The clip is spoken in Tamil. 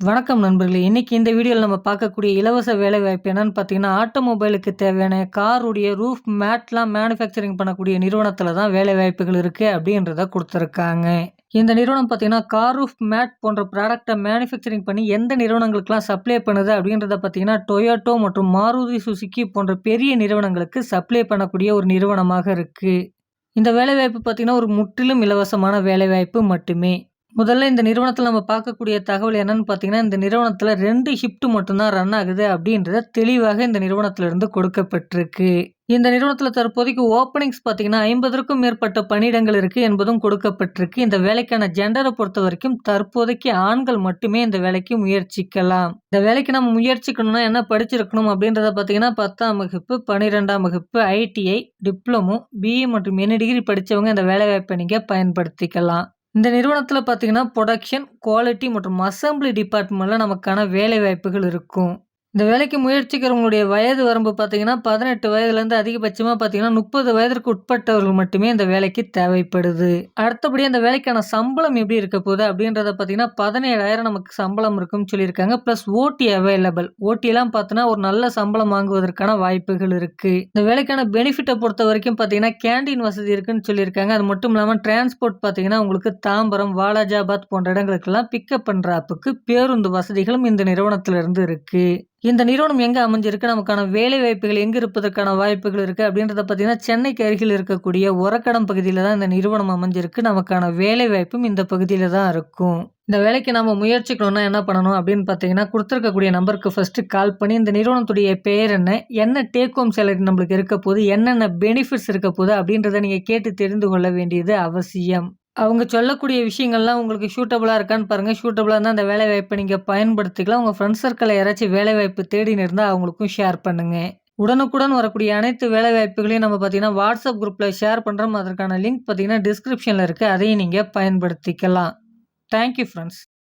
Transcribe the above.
வணக்கம் நண்பர்களே! இன்றைக்கி இந்த வீடியோவில் நம்ம பார்க்கக்கூடிய இலவச வேலைவாய்ப்பு என்னென்னு பார்த்தீங்கன்னா, ஆட்டோமொபைலுக்கு தேவையான காருடைய ரூஃப் மேட்லாம் மேனுஃபேக்சரிங் பண்ணக்கூடிய நிறுவனத்தில் தான் வேலைவாய்ப்புகள் இருக்குது அப்படின்றத கொடுத்துருக்காங்க இந்த நிறுவனம் பார்த்தீங்கன்னா, கார் ரூஃப் மேட் போன்ற ப்ராடக்டை மேனுஃபேக்சரிங் பண்ணி எந்த நிறுவனங்களுக்குலாம் சப்ளை பண்ணுது அப்படின்றத பார்த்தீங்கன்னா, டொயோட்டோ மற்றும் மாருதி சுசுகி போன்ற பெரிய நிறுவனங்களுக்கு சப்ளை பண்ணக்கூடிய ஒரு நிறுவனமாக இருக்குது இந்த வேலைவாய்ப்பு பார்த்தீங்கன்னா, ஒரு முற்றிலும் இலவசமான வேலைவாய்ப்பு மட்டுமே. முதல்ல இந்த நிறுவனத்தில் நம்ம பார்க்கக்கூடிய தகவல் என்னன்னு பார்த்தீங்கன்னா, இந்த நிறுவனத்தில் ரெண்டு ஷிஃப்ட் மட்டும் தான் ரன் ஆகுது அப்படின்றத தெளிவாக இந்த நிறுவனத்திலிருந்து கொடுக்கப்பட்டிருக்கு. இந்த நிறுவனத்தில் தற்போதைக்கு ஓப்பனிங்ஸ் பார்த்தீங்கன்னா, 50க்கும் மேற்பட்ட பணியிடங்கள் இருக்குது என்பதும் கொடுக்கப்பட்டிருக்கு. இந்த வேலைக்கான ஜென்டரை பொறுத்த வரைக்கும் தற்போதைக்கு ஆண்கள் மட்டுமே இந்த வேலைக்கு முயற்சிக்கலாம். இந்த வேலைக்கு நம்ம முயற்சிக்கணும்னா என்ன படிச்சிருக்கணும் அப்படின்றத பார்த்தீங்கன்னா, 10ஆம் வகுப்பு, 12ஆம் வகுப்பு, ஐடிஐ, டிப்ளமோ, பிஇ மற்றும் என்ன டிகிரி படித்தவங்க இந்த வேலைவாய்ப்ப நீங்கள் பயன்படுத்திக்கலாம். இந்த நிறுவனத்தில் பார்த்தீங்கன்னா, புரொடக்ஷன், குவாலிட்டி மற்றும் அசெம்பிளி டிபார்ட்மெண்ட்டில் நமக்கான வேலைவாய்ப்புகள் இருக்கும். இந்த வேலைக்கு முயற்சிக்கிறவங்களுடைய வயது வரம்பு பார்த்தீங்கன்னா, பதினெட்டு வயதுலேருந்து அதிகபட்சமாக பார்த்தீங்கன்னா, 30 வயதிற்கு உட்பட்டவர்கள் மட்டுமே இந்த வேலைக்கு தேவைப்படுது. அடுத்தபடி அந்த வேலைக்கான சம்பளம் எப்படி இருக்க போகுது அப்படின்றத பார்த்தீங்கன்னா, 17,000 நமக்கு சம்பளம் இருக்குன்னு சொல்லியிருக்காங்க. ப்ளஸ் ஓடி அவைலபிள். ஓட்டியெல்லாம் பார்த்தோன்னா, ஒரு நல்ல சம்பளம் வாங்குவதற்கான வாய்ப்புகள் இருக்குது இந்த வேலைக்கான பெனிஃபிட்டை பொறுத்த வரைக்கும் பார்த்தீங்கன்னா, கேண்டீன் வசதி இருக்குன்னு சொல்லியிருக்காங்க. அது மட்டும் இல்லாமல் டிரான்ஸ்போர்ட் பார்த்தீங்கன்னா, உங்களுக்கு தாம்பரம், வாலாஜாபாத் போன்ற இடங்களுக்கெல்லாம் பிக்கப் பண்ணுறாப்புக்கு பேருந்து வசதிகளும் இந்த நிறுவனத்திலிருந்து இருக்குது இந்த நிறுவனம் எங்கே அமைஞ்சிருக்கு? நமக்கான வேலைவாய்ப்புகள் எங்கே இருப்பதற்கான வாய்ப்புகள் இருக்குது அப்படின்றத பார்த்தீங்கன்னா, சென்னைக்கு அருகில் இருக்கக்கூடிய உரக்கடம் பகுதியில் தான் இந்த நிறுவனம் அமைஞ்சிருக்கு. நமக்கான வேலைவாய்ப்பும் இந்த பகுதியில் தான் இருக்கும். இந்த வேலைக்கு நம்ம முயற்சிக்கணும்னா என்ன பண்ணணும் அப்படின்னு பார்த்தீங்கன்னா, கொடுத்துருக்கக்கூடிய நம்பருக்கு ஃபஸ்ட்டு கால் பண்ணி இந்த நிறுவனத்துடைய பெயர் என்ன? என்ன டேக் ஹோம் சேலரி நம்மளுக்கு இருக்க போது என்னென்ன பெனிஃபிட்ஸ் இருக்க போகுது? அப்படின்றத நீங்கள் கேட்டு தெரிந்து கொள்ள வேண்டியது அவசியம். அவங்க சொல்லக்கூடிய விஷயங்கள்லாம் உங்களுக்கு சூட்டபிளா இருக்கான்னு பாருங்கள் சூட்டபிளா இருந்தால் அந்த வேலைவாய்ப்பை நீங்கள் பயன்படுத்திக்கலாம். உங்கள் ஃப்ரெண்ட்ஸ் சர்க்கிளில் யாராச்சும் வேலைவாய்ப்பு தேடின்னு இருந்தால் அவங்களுக்கும் ஷேர் பண்ணுங்கள் உடனுக்குடன் வரக்கூடிய அனைத்து வேலைவாய்ப்புகளையும் நம்ம பார்த்தீங்கன்னா, வாட்ஸ்அப் குரூப்பில் ஷேர் பண்ணுறோம் அதற்கான லிங்க் பார்த்தீங்கன்னா, டிஸ்கிரிப்ஷனில் இருக்குது அதையும் நீங்கள் பயன்படுத்திக்கலாம். Thank you